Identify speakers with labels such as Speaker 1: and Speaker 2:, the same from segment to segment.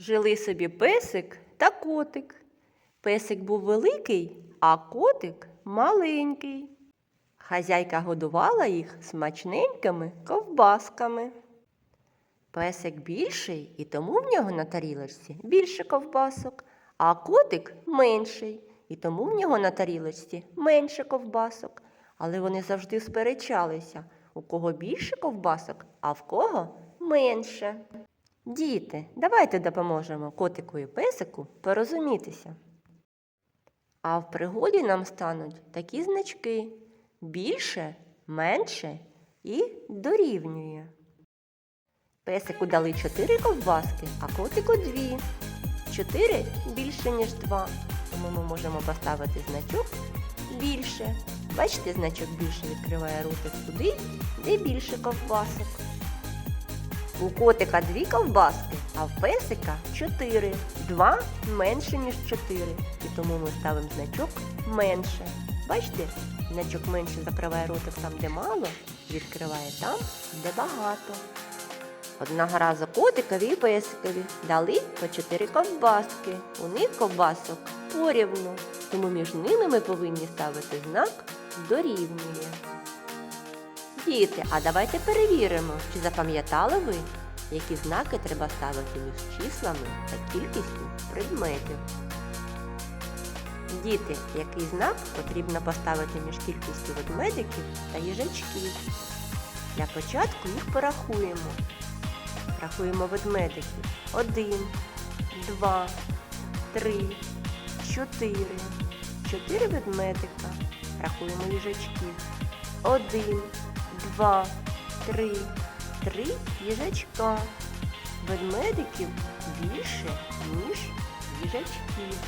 Speaker 1: Жили собі песик та котик. Песик був великий, а котик маленький. Хазяйка годувала їх смачненькими ковбасками. Песик більший, і тому в нього на тарілочці більше ковбасок, а котик менший, і тому в нього на тарілочці менше ковбасок. Але вони завжди сперечалися, у кого більше ковбасок, а в кого менше. Діти, давайте допоможемо котику і песику порозумітися. А в пригоді нам стануть такі значки більше, менше і дорівнює. Песику дали чотири ковбаски, а котику дві. Чотири більше, ніж два. Тому ми можемо поставити значок більше. Бачите, значок більше відкриває ротик туди, де більше ковбасок. У котика дві ковбаски, а в песика чотири. Два менше, ніж чотири. І тому ми ставимо значок менше. Бачите, значок менше закриває ротик там, де мало, відкриває там, де багато. Одного разу котикові і песикові дали по чотири ковбаски. У них ковбасок порівну, тому між ними ми повинні ставити знак дорівнює. Діти, а давайте перевіримо, чи запам'ятали ви, які знаки треба ставити між числами та кількістю предметів. Діти, який знак потрібно поставити між кількістю ведмедиків та їжачків? Для початку їх порахуємо. Рахуємо ведмедиків. Один, два, три, чотири. Чотири ведмедика. Рахуємо їжачків. Один, два, три, три їжачка. Ведмедиків більше, ніж їжачків.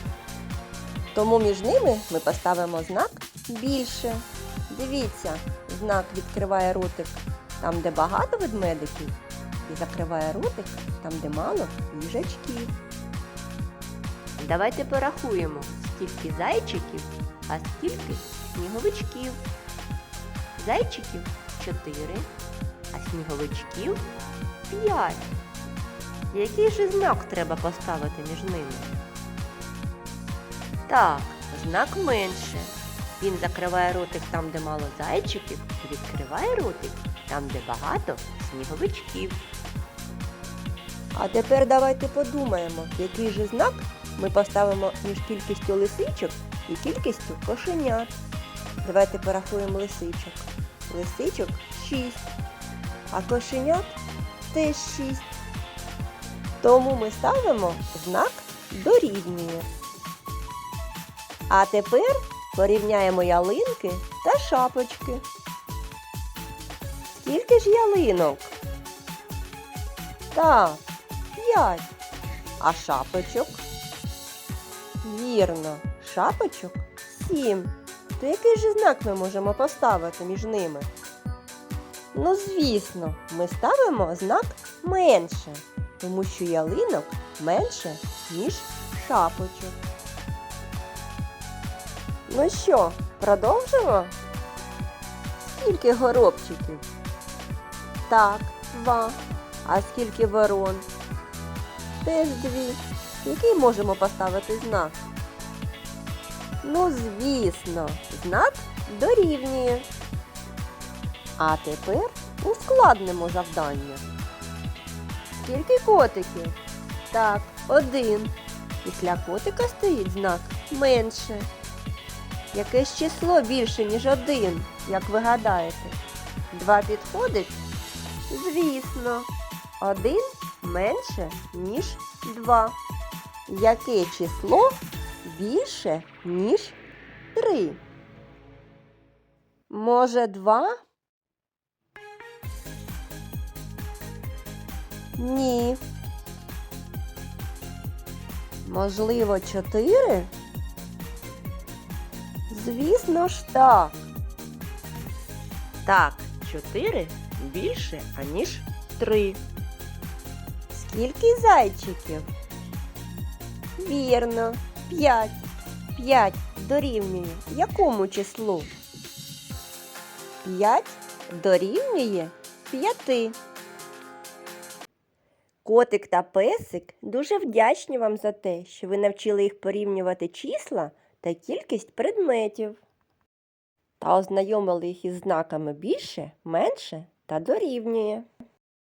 Speaker 1: Тому між ними ми поставимо знак більше. Дивіться, знак відкриває ротик там, де багато ведмедиків, і закриває ротик там, де мало їжачків. Давайте порахуємо, скільки зайчиків, а скільки сніговичків. Зайчиків 4, а сніговичків 5. Який же знак треба поставити між ними? Так, знак менше. Він закриває ротик там, де мало зайчиків, і відкриває ротик там, де багато сніговичків. А тепер давайте подумаємо, який же знак ми поставимо між кількістю лисичок і кількістю кошенят. Давайте порахуємо лисичок. Лисичок 6, а кошенят теж 6. Тому ми ставимо знак дорівнює. А тепер порівняємо ялинки та шапочки. Скільки ж ялинок? Так, 5. А шапочок? Вірно, шапочок 7. То який же знак ми можемо поставити між ними? Ну, звісно, ми ставимо знак менше, тому що ялинок менше, ніж шапочок. Ну що, продовжимо? Скільки горобчиків? Так, два. А скільки ворон? Теж дві. Який можемо поставити знак? Ну, звісно, знак дорівнює. А тепер ускладнимо завдання. Скільки котиків? Так, один. Після котика стоїть знак менше. Якесь число більше, ніж один, як ви гадаєте? Два підходить? Звісно. Один менше, ніж два. Яке число більше, ніж три? Може, два? Ні. Можливо, чотири? Звісно ж так. Так, чотири більше, аніж три. Скільки зайчиків? Вірно, п'ять. П'ять дорівнює якому числу? П'ять дорівнює 5. Котик та песик дуже вдячні вам за те, що ви навчили їх порівнювати числа та кількість предметів. Та ознайомили їх із знаками більше, менше та дорівнює.